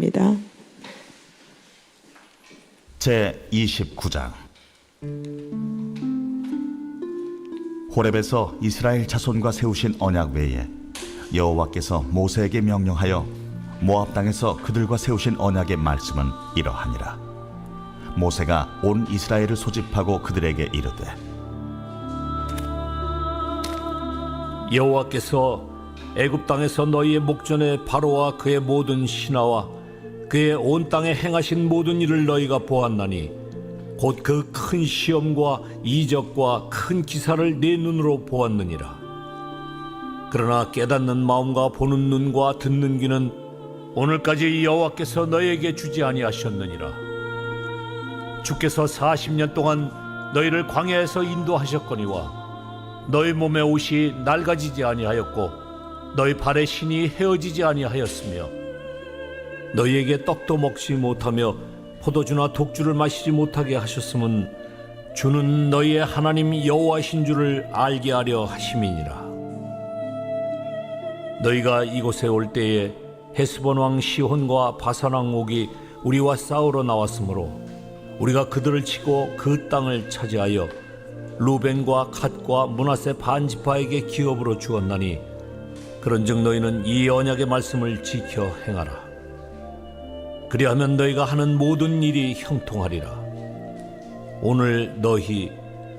바랍니다. 제 29장 호렙에서 이스라엘 자손과 세우신 언약 외에 여호와께서 모세에게 명령하여 모압 땅에서 그들과 세우신 언약의 말씀은 이러하니라 모세가 온 이스라엘을 소집하고 그들에게 이르되 여호와께서 애굽 땅에서 너희의 목전에 바로와 그의 모든 신하와 그의 온 땅에 행하신 모든 일을 너희가 보았나니 곧 그 큰 시험과 이적과 큰 기사를 내 눈으로 보았느니라. 그러나 깨닫는 마음과 보는 눈과 듣는 귀는 오늘까지 여호와께서 너희에게 주지 아니하셨느니라. 주께서 40년 동안 너희를 광야에서 인도하셨거니와 너희 몸의 옷이 낡아지지 아니하였고 너희 발의 신이 헤어지지 아니하였으며 너희에게 떡도 먹지 못하며 포도주나 독주를 마시지 못하게 하셨음은 주는 너희의 하나님 여호와신 줄을 알게 하려 하심이니라. 너희가 이곳에 올 때에 헤스본 왕 시혼과 바산 왕 옥이 우리와 싸우러 나왔으므로 우리가 그들을 치고 그 땅을 차지하여 루벤과 갓과 문하세 반지파에게 기업으로 주었나니 그런즉 너희는 이 언약의 말씀을 지켜 행하라 그리하면 너희가 하는 모든 일이 형통하리라. 오늘 너희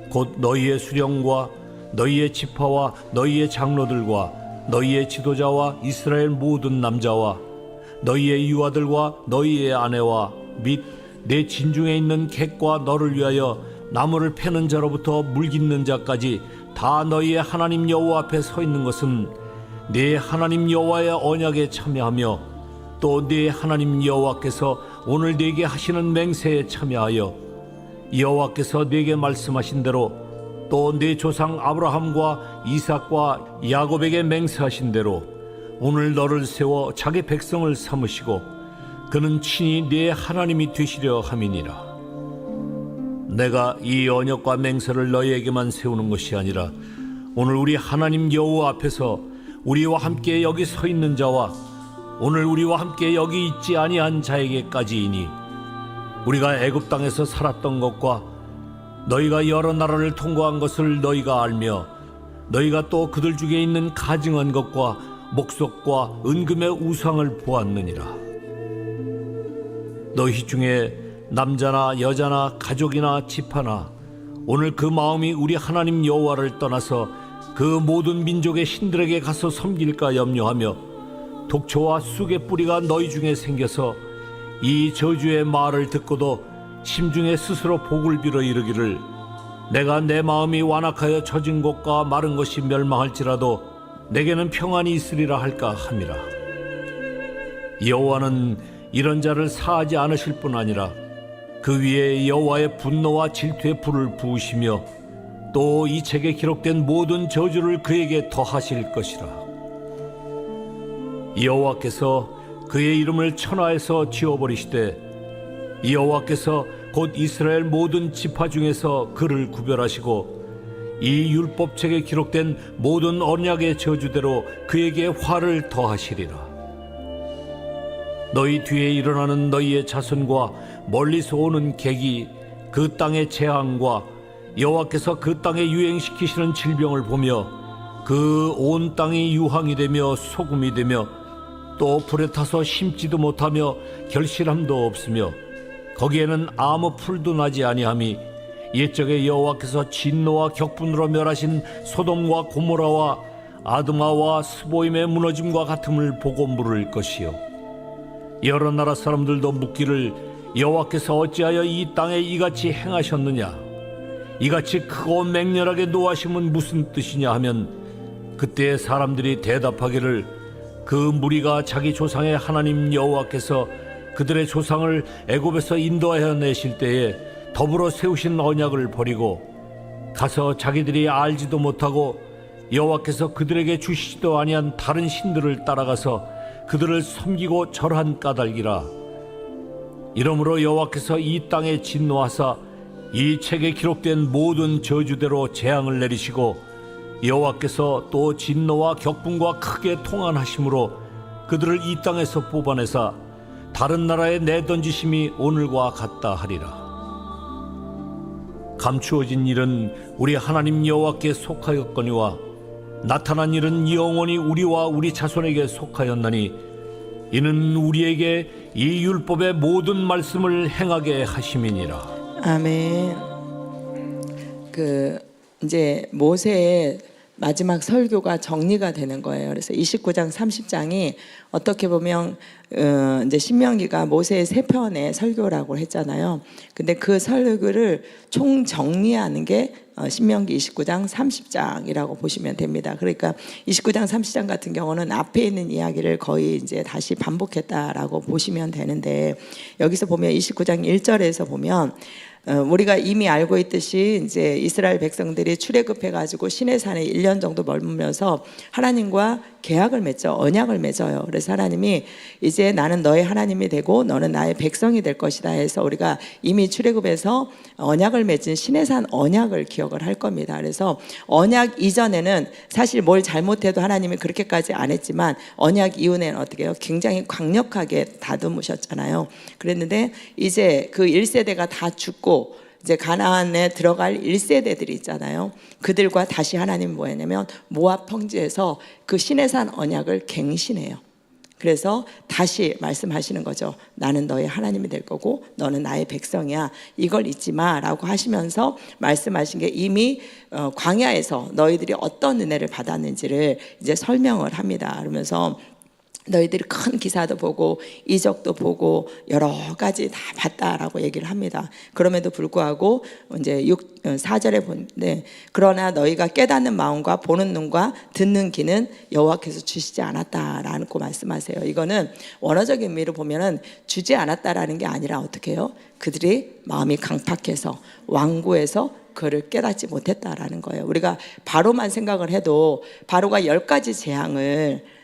곧 너희의 수령과 너희의 지파와 너희의 장로들과 너희의 지도자와 이스라엘 모든 남자와 너희의 유아들과 너희의 아내와 및 내 진중에 있는 객과 너를 위하여 나무를 패는 자로부터 물 깃는 자까지 다 너희의 하나님 여호와 앞에 서 있는 것은 네 하나님 여호와의 언약에 참여하며 또 네 하나님 여호와께서 오늘 네게 하시는 맹세에 참여하여 여호와께서 네게 말씀하신 대로 또 네 조상 아브라함과 이삭과 야곱에게 맹세하신 대로 오늘 너를 세워 자기 백성을 삼으시고 그는 친히 네 하나님이 되시려 함이니라. 내가 이 언약과 맹세를 너희에게만 세우는 것이 아니라 오늘 우리 하나님 여호와 앞에서 우리와 함께 여기 서 있는 자와 오늘 우리와 함께 여기 있지 아니한 자에게까지이니 우리가 애굽 땅에서 살았던 것과 너희가 여러 나라를 통과한 것을 너희가 알며 너희가 또 그들 중에 있는 가증한 것과 목석과 은금의 우상을 보았느니라. 너희 중에 남자나 여자나 가족이나 집하나 오늘 그 마음이 우리 하나님 여호와를 떠나서 그 모든 민족의 신들에게 가서 섬길까 염려하며 독초와 쑥의 뿌리가 너희 중에 생겨서 이 저주의 말을 듣고도 심중에 스스로 복을 빌어 이르기를 내가 내 마음이 완악하여 젖은 곳과 마른 것이 멸망할지라도 내게는 평안이 있으리라 할까 함이라. 여호와는 이런 자를 사하지 않으실 뿐 아니라 그 위에 여호와의 분노와 질투의 불을 부으시며 또 이 책에 기록된 모든 저주를 그에게 더하실 것이라 여호와께서 그의 이름을 천하에서 지워버리시되 여호와께서 곧 이스라엘 모든 지파 중에서 그를 구별하시고 이 율법책에 기록된 모든 언약의 저주대로 그에게 화를 더하시리라. 너희 뒤에 일어나는 너희의 자손과 멀리서 오는 객이 그 땅의 재앙과 여호와께서 그 땅에 유행시키시는 질병을 보며 그 온 땅이 유황이 되며 소금이 되며 또 불에 타서 심지도 못하며 결실함도 없으며 거기에는 아무 풀도 나지 아니함이 옛적에 여호와께서 진노와 격분으로 멸하신 소돔과 고모라와 아드마와 스보임의 무너짐과 같음을 보고 물을 것이요. 여러 나라 사람들도 묻기를 여호와께서 어찌하여 이 땅에 이같이 행하셨느냐? 이같이 크고 맹렬하게 노하심은 무슨 뜻이냐 하면 그때 사람들이 대답하기를 그 무리가 자기 조상의 하나님 여호와께서 그들의 조상을 애굽에서 인도하여 내실 때에 더불어 세우신 언약을 버리고 가서 자기들이 알지도 못하고 여호와께서 그들에게 주시지도 아니한 다른 신들을 따라가서 그들을 섬기고 절한 까닭이라. 이러므로 여호와께서 이 땅에 진노하사 이 책에 기록된 모든 저주대로 재앙을 내리시고 여호와께서 또 진노와 격분과 크게 통한하심으로 그들을 이 땅에서 뽑아내사 다른 나라에 내던지심이 오늘과 같다 하리라. 감추어진 일은 우리 하나님 여호와께 속하였거니와 나타난 일은 영원히 우리와 우리 자손에게 속하였나니 이는 우리에게 이 율법의 모든 말씀을 행하게 하심이니라. 아멘. 그 이제 모세의 마지막 설교가 정리가 되는 거예요. 그래서 29장 30장이 어떻게 보면 어, 이제 신명기가 모세의 세 편의 설교라고 했잖아요. 근데 그 설교를 총 정리하는 게 어, 신명기 29장 30장이라고 보시면 됩니다. 그러니까 29장 30장 같은 경우는 앞에 있는 이야기를 거의 이제 다시 반복했다라고 보시면 되는데 여기서 보면 29장 1절에서 보면 어, 우리가 이미 알고 있듯이 이제 이스라엘 백성들이 출애굽해 가지고 시내산에 1년 정도 머물면서 하나님과 계약을 맺죠. 언약을 맺어요. 그래서 하나님이 이제 나는 너의 하나님이 되고 너는 나의 백성이 될 것이다 해서 우리가 이미 출애굽해서 언약을 맺은 시내산 언약을 기억을 할 겁니다. 그래서 언약 이전에는 사실 뭘 잘못해도 하나님이 그렇게까지 안 했지만 언약 이후에는 어떻게 해요? 굉장히 강력하게 다듬으셨잖아요. 그랬는데 이제 그 1세대가 다 죽고 이제 가나안에 들어갈 1세대들이 있잖아요. 그들과 다시 하나님 뭐했냐면 모압 평지에서 그 시내산 언약을 갱신해요. 그래서 다시 말씀하시는 거죠. 나는 너의 하나님이 될 거고 너는 나의 백성이야. 이걸 잊지 마라고 하시면서 말씀하신 게 이미 어, 광야에서 너희들이 어떤 은혜를 받았는지를 이제 설명을 합니다. 그러면서 너희들이 큰 기사도 보고 이적도 보고 여러 가지 다 봤다라고 얘기를 합니다. 그럼에도 불구하고 이제 6 4절에 보는데 그러나 너희가 깨닫는 마음과 보는 눈과 듣는 귀는 여호와께서 주시지 않았다라는 거 말씀하세요. 이거는 원어적인 의미로 보면은 주지 않았다라는 게 아니라 어떻게 해요? 그들이 마음이 강팍해서 완고해서 그를 깨닫지 못했다라는 거예요. 우리가 바로만 생각을 해도 바로가 열 가지 재앙을 어,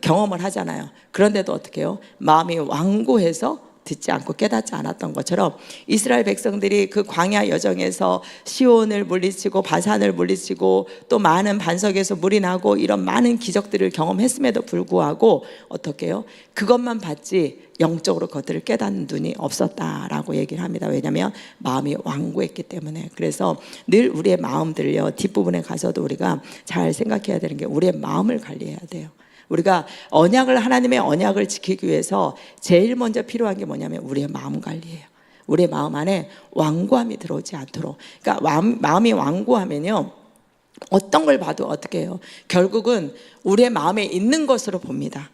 경험을 하잖아요. 그런데도 어떻게 해요? 마음이 완고해서 듣지 않고 깨닫지 않았던 것처럼 이스라엘 백성들이 그 광야 여정에서 시온을 물리치고 바산을 물리치고 또 많은 반석에서 물이 나고 이런 많은 기적들을 경험했음에도 불구하고 어떻게 해요? 그것만 봤지 영적으로 그것들을 깨닫는 눈이 없었다라고 얘기를 합니다. 왜냐하면 마음이 완고했기 때문에. 그래서 늘 우리의 마음들요 뒷부분에 가서도 우리가 잘 생각해야 되는 게 우리의 마음을 관리해야 돼요. 우리가 언약을 하나님의 언약을 지키기 위해서 제일 먼저 필요한 게 뭐냐면 우리의 마음 관리예요. 우리의 마음 안에 완고함이 들어오지 않도록. 그러니까 마음, 마음이 완고하면요. 어떤 걸 봐도 어떻게 해요? 결국은 우리의 마음에 있는 것으로 봅니다.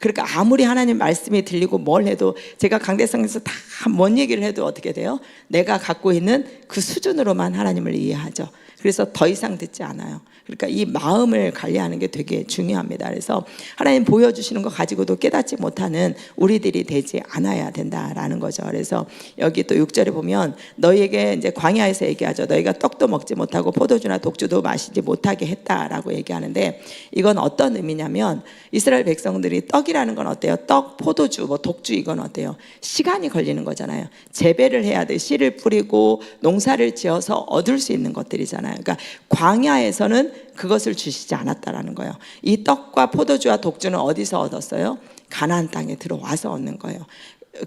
그러니까 아무리 하나님 말씀이 들리고 뭘 해도 제가 강대상에서 다 뭔 얘기를 해도 어떻게 돼요? 내가 갖고 있는 그 수준으로만 하나님을 이해하죠. 그래서 더 이상 듣지 않아요. 그러니까 이 마음을 관리하는 게 되게 중요합니다. 그래서 하나님 보여주시는 거 가지고도 깨닫지 못하는 우리들이 되지 않아야 된다라는 거죠. 그래서 여기 또 6절에 보면 너희에게 이제 광야에서 얘기하죠. 너희가 떡도 먹지 못하고 포도주나 독주도 마시지 못하게 했다라고 얘기하는데 이건 어떤 의미냐면 이스라엘 백성들이 떡이라는 건 어때요? 떡, 포도주, 뭐 독주 이건 어때요? 시간이 걸리는 거잖아요. 재배를 해야 돼. 씨를 뿌리고 농사 를 지어서 얻을 수 있는 것들이잖아요. 그러니까 광야에서는 그것을 주시지 않았다라는 거예요. 이 떡과 포도주와 독주는 어디서 얻었어요? 가나안 땅에 들어와서 얻는 거예요.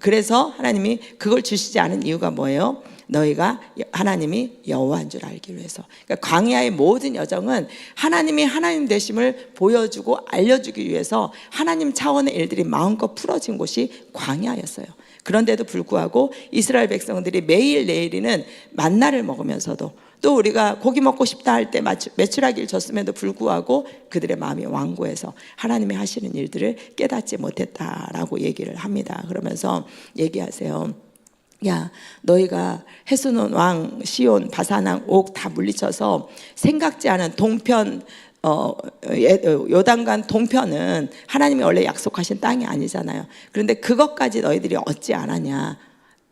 그래서 하나님이 그걸 주시지 않은 이유가 뭐예요? 너희가 하나님이 여호와인 줄 알기 위해서. 그러니까 광야의 모든 여정은 하나님이 하나님 되심을 보여주고 알려주기 위해서 하나님 차원의 일들이 마음껏 풀어진 곳이 광야였어요. 그런데도 불구하고 이스라엘 백성들이 매일 내일이는 만나를 먹으면서도 또 우리가 고기 먹고 싶다 할 때 매출하기를 줬음에도 불구하고 그들의 마음이 완고해서 하나님이 하시는 일들을 깨닫지 못했다라고 얘기를 합니다. 그러면서 얘기하세요. 야, 너희가 헤스논 왕 시온 바사왕 옥 다 물리쳐서 생각지 않은 동편 어, 예, 요단간 동편은 하나님이 원래 약속하신 땅이 아니잖아요. 그런데 그것까지 너희들이 얻지 않았냐?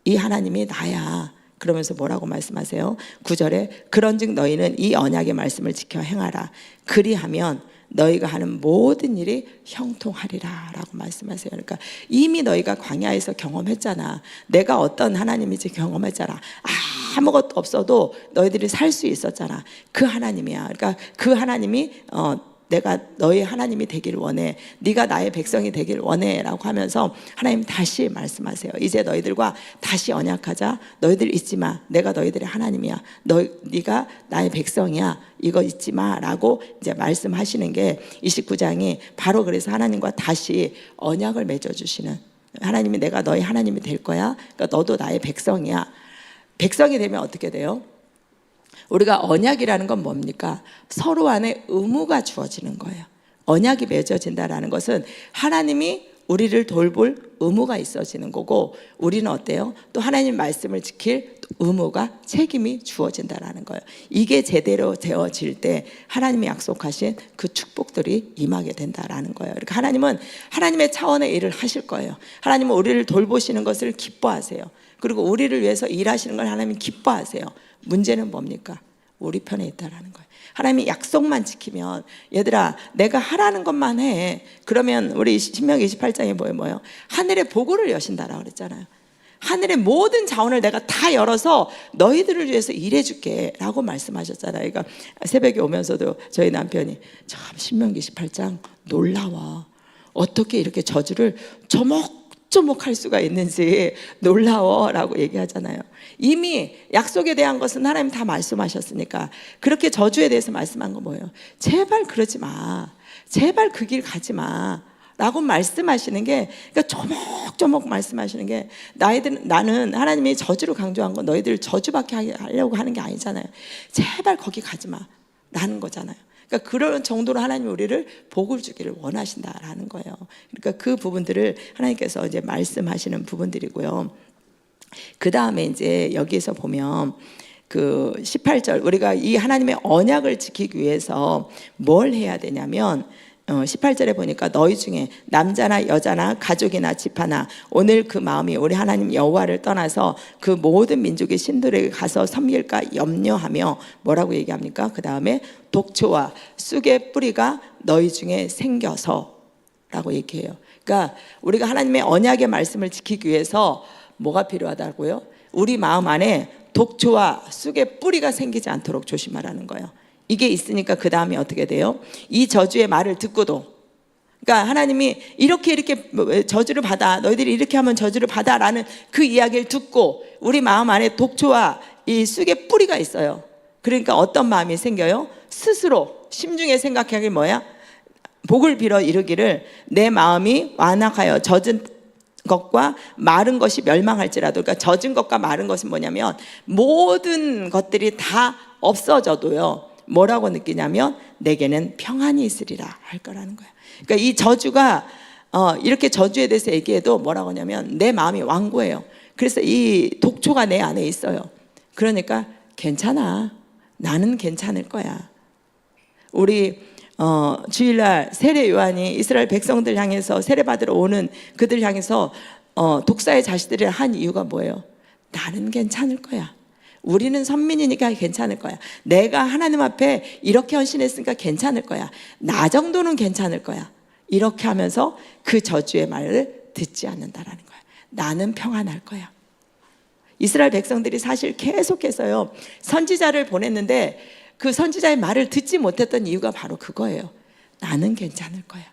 이 하나님이 나야. 그러면서 뭐라고 말씀하세요? 9절에 그런즉 너희는 이 언약의 말씀을 지켜 행하라. 그리하면 너희가 하는 모든 일이 형통하리라라고 말씀하세요. 그러니까 이미 너희가 광야에서 경험했잖아. 내가 어떤 하나님인지 경험했잖아. 아무것도 없어도 너희들이 살 수 있었잖아. 그 하나님이야. 그러니까 그 하나님이 어 내가 너희 하나님이 되길 원해. 네가 나의 백성이 되길 원해라고 하면서 하나님 다시 말씀하세요. 이제 너희들과 다시 언약하자. 너희들 잊지 마. 내가 너희들의 하나님이야. 너 네가 나의 백성이야. 이거 잊지 마라고 이제 말씀하시는 게 29장이 바로 그래서 하나님과 다시 언약을 맺어 주시는 하나님이 내가 너희 하나님이 될 거야. 그러니까 너도 나의 백성이야. 백성이 되면 어떻게 돼요? 우리가 언약이라는 건 뭡니까? 서로 안에 의무가 주어지는 거예요. 언약이 맺어진다라는 것은 하나님이 우리를 돌볼 의무가 있어지는 거고 우리는 어때요? 또 하나님 말씀을 지킬 의무가 책임이 주어진다라는 거예요. 이게 제대로 되어질 때 하나님이 약속하신 그 축복들이 임하게 된다라는 거예요. 그러니까 하나님은 하나님의 차원의 일을 하실 거예요. 하나님은 우리를 돌보시는 것을 기뻐하세요. 그리고 우리를 위해서 일하시는 걸 하나님이 기뻐하세요. 문제는 뭡니까? 우리 편에 있다라는 거예요. 하나님이 약속만 지키면 얘들아 내가 하라는 것만 해. 그러면 우리 신명기 28장에 뭐예요? 뭐예요? 하늘의 보고를 여신다라고 그랬잖아요. 하늘의 모든 자원을 내가 다 열어서 너희들을 위해서 일해 줄게 라고 말씀하셨잖아요. 그러니까 새벽에 오면서도 저희 남편이 참 신명기 28장 놀라워. 어떻게 이렇게 저주를 조목조목 할 수가 있는지 놀라워 라고 얘기하잖아요. 이미 약속에 대한 것은 하나님 다 말씀하셨으니까 그렇게 저주에 대해서 말씀한 건 뭐예요? 제발 그러지 마. 제발 그 길 가지 마. 라고 말씀하시는 게 그러니까 조목조목 말씀하시는 게 나이들 나는 하나님이 저주를 강조한 건 너희들 저주밖에 하려고 하는 게 아니잖아요. 제발 거기 가지 마. 라는 거잖아요. 그러니까 그런 정도로 하나님 우리를 복을 주기를 원하신다라는 거예요. 그러니까 그 부분들을 하나님께서 이제 말씀하시는 부분들이고요. 그 다음에 이제 여기에서 보면 그 18절 우리가 이 하나님의 언약을 지키기 위해서 뭘 해야 되냐면 어, 18절에 보니까 너희 중에 남자나 여자나 가족이나 집 하나 오늘 그 마음이 우리 하나님 여호와를 떠나서 그 모든 민족의 신들에게 가서 섬길까 염려하며 뭐라고 얘기합니까? 그 다음에 독초와 쑥의 뿌리가 너희 중에 생겨서라고 얘기해요. 그러니까 우리가 하나님의 언약의 말씀을 지키기 위해서 뭐가 필요하다고요? 우리 마음 안에 독초와 쑥의 뿌리가 생기지 않도록 조심하라는 거예요. 이게 있으니까 그 다음에 어떻게 돼요? 이 저주의 말을 듣고도 그러니까 하나님이 이렇게 이렇게 저주를 받아 너희들이 이렇게 하면 저주를 받아라는 그 이야기를 듣고 우리 마음 안에 독초와 이 쑥의 뿌리가 있어요. 그러니까 어떤 마음이 생겨요? 스스로 심중에 생각하기 뭐야? 복을 빌어 이르기를 내 마음이 완악하여 젖은 것과 마른 것이 멸망할지라도 그러니까 젖은 것과 마른 것은 뭐냐면 모든 것들이 다 없어져도요 뭐라고 느끼냐면 내게는 평안이 있으리라 할 거라는 거예요. 그러니까 이 저주가 어, 이렇게 저주에 대해서 얘기해도 뭐라고 하냐면 내 마음이 완고해요. 그래서 이 독초가 내 안에 있어요. 그러니까 괜찮아. 나는 괜찮을 거야. 우리 어, 주일날 세례 요한이 이스라엘 백성들 향해서 세례 받으러 오는 그들 향해서 어, 독사의 자식들을 한 이유가 뭐예요? 나는 괜찮을 거야. 우리는 선민이니까 괜찮을 거야. 내가 하나님 앞에 이렇게 헌신했으니까 괜찮을 거야. 나 정도는 괜찮을 거야. 이렇게 하면서 그 저주의 말을 듣지 않는다라는 거야. 나는 평안할 거야. 이스라엘 백성들이 사실 계속해서요 선지자를 보냈는데 그 선지자의 말을 듣지 못했던 이유가 바로 그거예요. 나는 괜찮을 거야.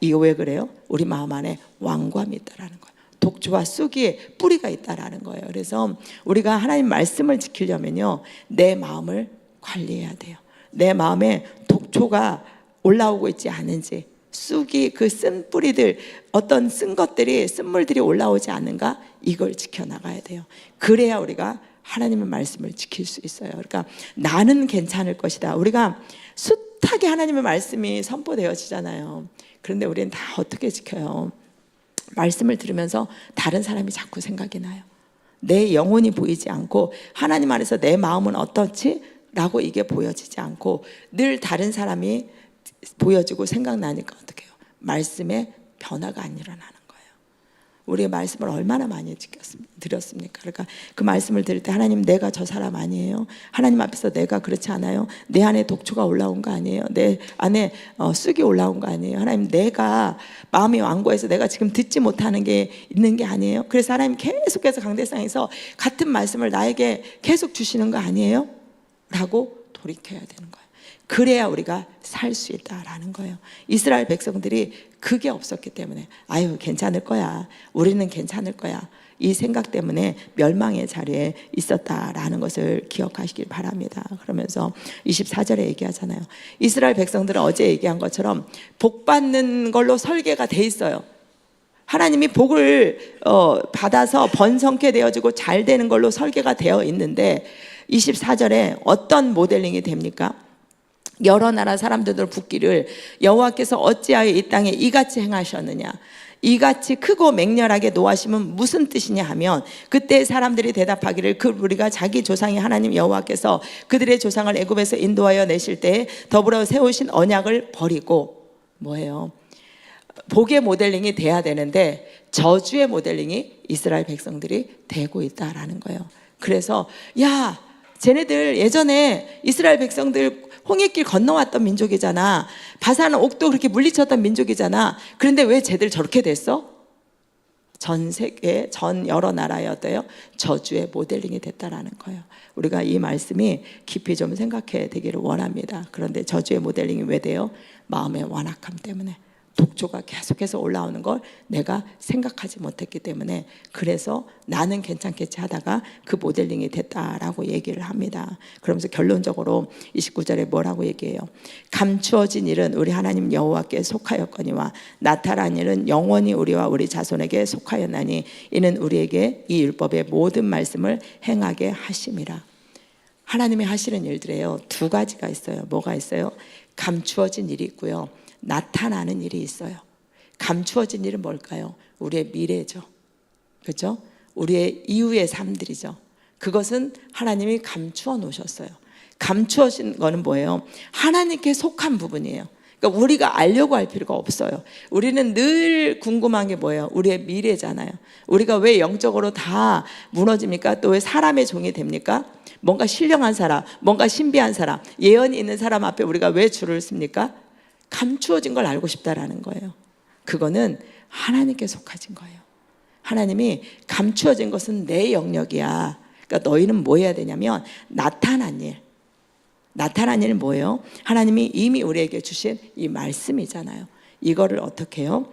이거 왜 그래요? 우리 마음 안에 왕감이 있다라는 거예요. 독주와 쑥이 뿌리가 있다라는 거예요. 그래서 우리가 하나님 말씀을 지키려면요, 내 마음을 관리해야 돼요. 내 마음에 독초가 올라오고 있지 않은지, 쑥이 그 쓴 뿌리들, 어떤 쓴 것들이, 쓴물들이 올라오지 않는가, 이걸 지켜나가야 돼요. 그래야 우리가 하나님의 말씀을 지킬 수 있어요. 그러니까 나는 괜찮을 것이다. 우리가 숱하게 하나님의 말씀이 선포되어지잖아요. 그런데 우리는 다 어떻게 지켜요? 말씀을 들으면서 다른 사람이 자꾸 생각이 나요. 내 영혼이 보이지 않고 하나님 안에서 내 마음은 어떻지? 라고 이게 보여지지 않고 늘 다른 사람이 보여지고 생각나니까 어떻게 해요? 말씀에 변화가 안 일어나는. 우리의 말씀을 얼마나 많이? 드렸습니까? 그러니까 그 말씀을 들을 때 하나님 내가 저 사람 아니에요. 하나님 앞에서 내가 그렇지 않아요. 내 안에 독초가 올라온 거 아니에요. 내 안에 어, 쑥이 올라온 거 아니에요. 하나님 내가 마음이 완고해서 내가 지금 듣지 못하는 게 있는 게 아니에요. 그래서 하나님 계속해서 강대상에서 같은 말씀을 나에게 계속 주시는 거 아니에요? 라고 돌이켜야 되는 거예요. 그래야 우리가 살 수 있다라는 거예요. 이스라엘 백성들이 그게 없었기 때문에 아유 괜찮을 거야. 우리는 괜찮을 거야. 이 생각 때문에 멸망의 자리에 있었다라는 것을 기억하시길 바랍니다. 그러면서 24절에 얘기하잖아요. 이스라엘 백성들은 어제 얘기한 것처럼 복 받는 걸로 설계가 돼 있어요. 하나님이 복을 어, 받아서 번성케 되어지고 잘 되는 걸로 설계가 되어 있는데 24절에 어떤 모델링이 됩니까? 여러 나라 사람들도 붙기를 여호와께서 어찌하여 이 땅에 이같이 행하셨느냐 이같이 크고 맹렬하게 노하심은 무슨 뜻이냐 하면 그때 사람들이 대답하기를 그 우리가 자기 조상이 하나님 여호와께서 그들의 조상을 애굽에서 인도하여 내실 때에 더불어 세우신 언약을 버리고 뭐예요? 복의 모델링이 돼야 되는데 저주의 모델링이 이스라엘 백성들이 되고 있다라는 거예요. 그래서 야, 쟤네들 예전에 이스라엘 백성들 홍해길 건너왔던 민족이잖아. 바사는 옥도 그렇게 물리쳤던 민족이잖아. 그런데 왜 쟤들 저렇게 됐어? 전 세계 전 여러 나라의 어때요? 저주의 모델링이 됐다라는 거예요. 우리가 이 말씀이 깊이 좀 생각해 되기를 원합니다. 그런데 저주의 모델링이 왜 돼요? 마음의 완악함 때문에 독조가 계속해서 올라오는 걸 내가 생각하지 못했기 때문에 그래서 나는 괜찮겠지 하다가 그 모델링이 됐다라고 얘기를 합니다. 그러면서 결론적으로 29절에 뭐라고 얘기해요? 감추어진 일은 우리 하나님 여호와께 속하였거니와 나타난 일은 영원히 우리와 우리 자손에게 속하였나니 이는 우리에게 이 율법의 모든 말씀을 행하게 하심이라. 하나님이 하시는 일들에요. 두 가지가 있어요. 뭐가 있어요? 감추어진 일이 있고요. 나타나는 일이 있어요. 감추어진 일은 뭘까요? 우리의 미래죠. 그렇죠? 우리의 이후의 삶들이죠. 그것은 하나님이 감추어 놓으셨어요. 감추어진 거는 뭐예요? 하나님께 속한 부분이에요. 그러니까 우리가 알려고 할 필요가 없어요. 우리는 늘 궁금한 게 뭐예요? 우리의 미래잖아요. 우리가 왜 영적으로 다 무너집니까? 또 왜 사람의 종이 됩니까? 뭔가 신령한 사람, 뭔가 신비한 사람, 예언이 있는 사람 앞에 우리가 왜 줄을 씁니까? 감추어진 걸 알고 싶다라는 거예요. 그거는 하나님께 속하진 거예요. 하나님이 감추어진 것은 내 영역이야. 그러니까 너희는 뭐 해야 되냐면 나타난 일. 나타난 일은 뭐예요? 하나님이 이미 우리에게 주신 이 말씀이잖아요. 이거를 어떻게 해요?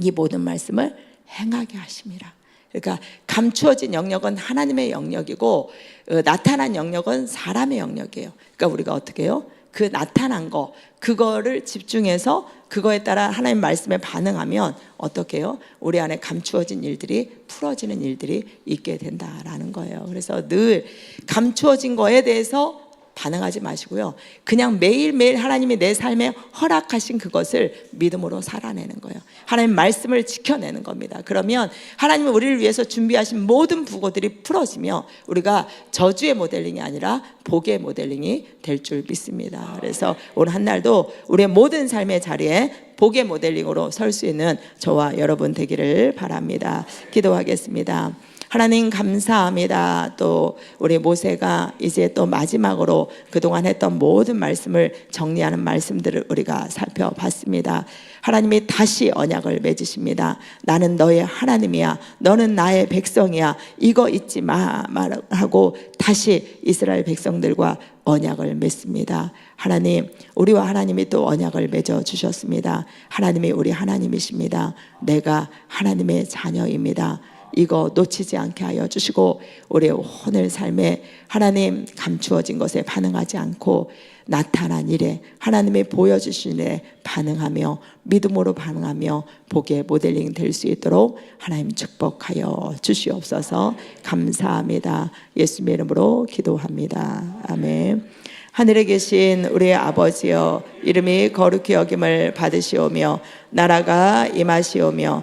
이 모든 말씀을 행하게 하심이라. 그러니까 감추어진 영역은 하나님의 영역이고 어, 나타난 영역은 사람의 영역이에요. 그러니까 우리가 어떻게 해요? 그 나타난 거 그거를 집중해서 그거에 따라 하나님 말씀에 반응하면 어떻게 해요? 우리 안에 감추어진 일들이 풀어지는 일들이 있게 된다라는 거예요. 그래서 늘 감추어진 거에 대해서 반응하지 마시고요. 그냥 매일매일 하나님이 내 삶에 허락하신 그것을 믿음으로 살아내는 거예요. 하나님 말씀을 지켜내는 겁니다. 그러면 하나님은 우리를 위해서 준비하신 모든 부고들이 풀어지며 우리가 저주의 모델링이 아니라 복의 모델링이 될 줄 믿습니다. 그래서 오늘 한 날도 우리의 모든 삶의 자리에 복의 모델링으로 설 수 있는 저와 여러분 되기를 바랍니다. 기도하겠습니다. 하나님 감사합니다. 또 우리 모세가 이제 또 마지막으로 그동안 했던 모든 말씀을 정리하는 말씀들을 우리가 살펴봤습니다. 하나님이 다시 언약을 맺으십니다. 나는 너의 하나님이야. 너는 나의 백성이야. 이거 잊지 마. 말하고 다시 이스라엘 백성들과 언약을 맺습니다. 하나님, 우리와 하나님이 또 언약을 맺어 주셨습니다. 하나님이 우리 하나님이십니다. 내가 하나님의 자녀입니다. 이거 놓치지 않게 하여 주시고 우리 오늘 삶에 하나님 감추어진 것에 반응하지 않고 나타난 일에 하나님의 보여주신 일에 반응하며 믿음으로 반응하며 복의 모델링 될 수 있도록 하나님 축복하여 주시옵소서 감사합니다. 예수님의 이름으로 기도합니다. 아멘. 하늘에 계신 우리의 아버지여 이름이 거룩히 여김을 받으시오며 나라가 임하시오며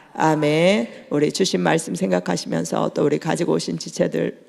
아멘. 우리 주신 말씀 생각하시면서 또 우리 가지고 오신 지체들